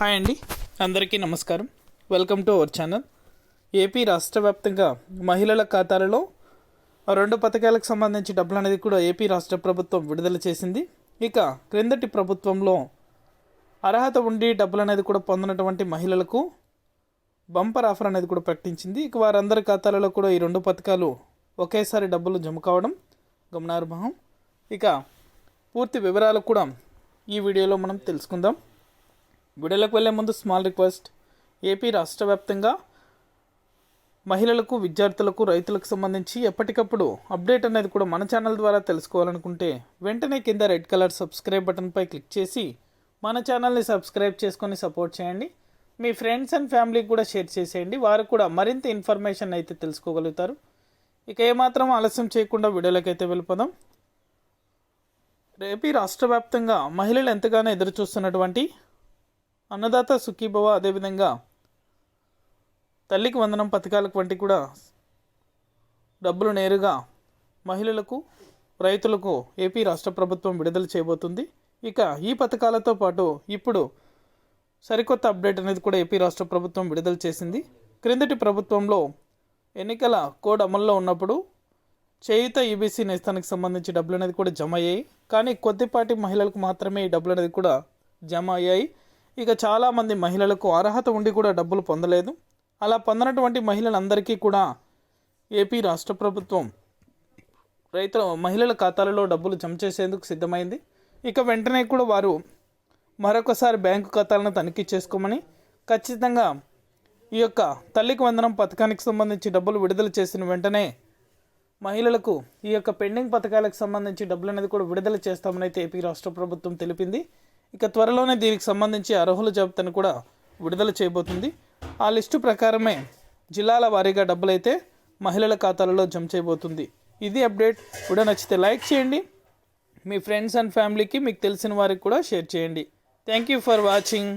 Hi అండి. అందరికీ నమస్కారం. Welcome to our channel AP రాష్ట్ర వ్యాప్తంగా మహిళల ఖాతాలలో రెండు పథకాలకు సంబంధించి డబ్బులు అనేది కూడా ఏపీ రాష్ట్ర ప్రభుత్వం విడుదల చేసింది. ఇక క్రిందటి ప్రభుత్వంలో అర్హత ఉండి డబ్బులు అనేది కూడా పొందినటువంటి మహిళలకు బంపర్ ఆఫర్ అనేది కూడా ప్రకటించింది. ఇక వారందరి ఖాతాలలో కూడా ఈ రెండు పథకాలు ఒకేసారి డబ్బులు జమ కావడం గమనార్హం. ఇక పూర్తి వివరాలు కూడా ఈ వీడియోలో మనం తెలుసుకుందాం. వీడియోలోకి వెళ్ళే ముందు స్మాల్ రిక్వెస్ట్. ఏపీ రాష్ట్ర వ్యాప్తంగా మహిళలకు విద్యార్థులకు రైతులకు సంబంధించి ఎప్పటికప్పుడు అప్డేట్ అనేది కూడా మన ఛానల్ ద్వారా తెలుసుకోవాలనుకుంటే వెంటనే కింద రెడ్ కలర్ సబ్స్క్రైబ్ బటన్పై క్లిక్ చేసి మన ఛానల్ని సబ్స్క్రైబ్ చేసుకొని సపోర్ట్ చేయండి. మీ ఫ్రెండ్స్ అండ్ ఫ్యామిలీకి కూడా షేర్ చేసేయండి. వారు కూడా మరింత ఇన్ఫర్మేషన్ అయితే తెలుసుకోగలుగుతారు. ఇక ఏమాత్రం ఆలస్యం చేయకుండా వీడియోలోకి వెళ్ళిపోదాం. రేపీ రాష్ట్ర వ్యాప్తంగా మహిళలు ఎంతగానో ఎదురుచూస్తున్నటువంటి అన్నదాత సుఖీభవ అదేవిధంగా తల్లికి వందనం పథకాలకు వంటి కూడా డబ్బులు నేరుగా మహిళలకు రైతులకు ఏపీ రాష్ట్ర ప్రభుత్వం విడుదల చేయబోతుంది. ఇక ఈ పథకాలతో పాటు ఇప్పుడు సరికొత్త అప్డేట్ అనేది కూడా ఏపీ రాష్ట్ర ప్రభుత్వం విడుదల చేసింది. క్రిందటి ప్రభుత్వంలో ఎన్నికల కోడ్ అమల్లో ఉన్నప్పుడు చేయుత ఈబీసీ నేస్తానికి సంబంధించి డబ్బులు అనేది కూడా జమ అయ్యాయి. కానీ కొద్దిపాటి మహిళలకు మాత్రమే ఈ డబ్బులు అనేది కూడా జమ అయ్యాయి. ఇక చాలామంది మహిళలకు అర్హత ఉండి కూడా డబ్బులు పొందలేదు. అలా పొందనటువంటి మహిళలందరికీ కూడా ఏపీ రాష్ట్ర ప్రభుత్వం రైతుల మహిళల ఖాతాలలో డబ్బులు జమ చేసేందుకు సిద్ధమైంది. ఇక వెంటనే కూడా వారు మరొకసారి బ్యాంకు ఖాతాలను తనిఖీ చేసుకోమని ఖచ్చితంగా ఈ యొక్క తల్లికి వందనం పథకానికి సంబంధించి డబ్బులు విడుదల చేసిన వెంటనే మహిళలకు ఈ యొక్క పెండింగ్ పథకాలకు సంబంధించి డబ్బులు అనేది కూడా విడుదల చేస్తామని అయితే ఏపీ రాష్ట్ర ప్రభుత్వం తెలిపింది. ఇక త్వరలోనే దీనికి సంబంధించి అర్హుల జాబితాను కూడా విడుదల చేయబోతుంది. ఆ లిస్టు ప్రకారమే జిల్లాల వారీగా డబ్బులైతే మహిళల ఖాతాలలో జమ చేయబోతుంది. ఇది అప్డేట్. కూడా నచ్చితే లైక్ చేయండి. మీ ఫ్రెండ్స్ అండ్ ఫ్యామిలీకి మీకు తెలిసిన వారికి కూడా షేర్ చేయండి. Thank you for watching.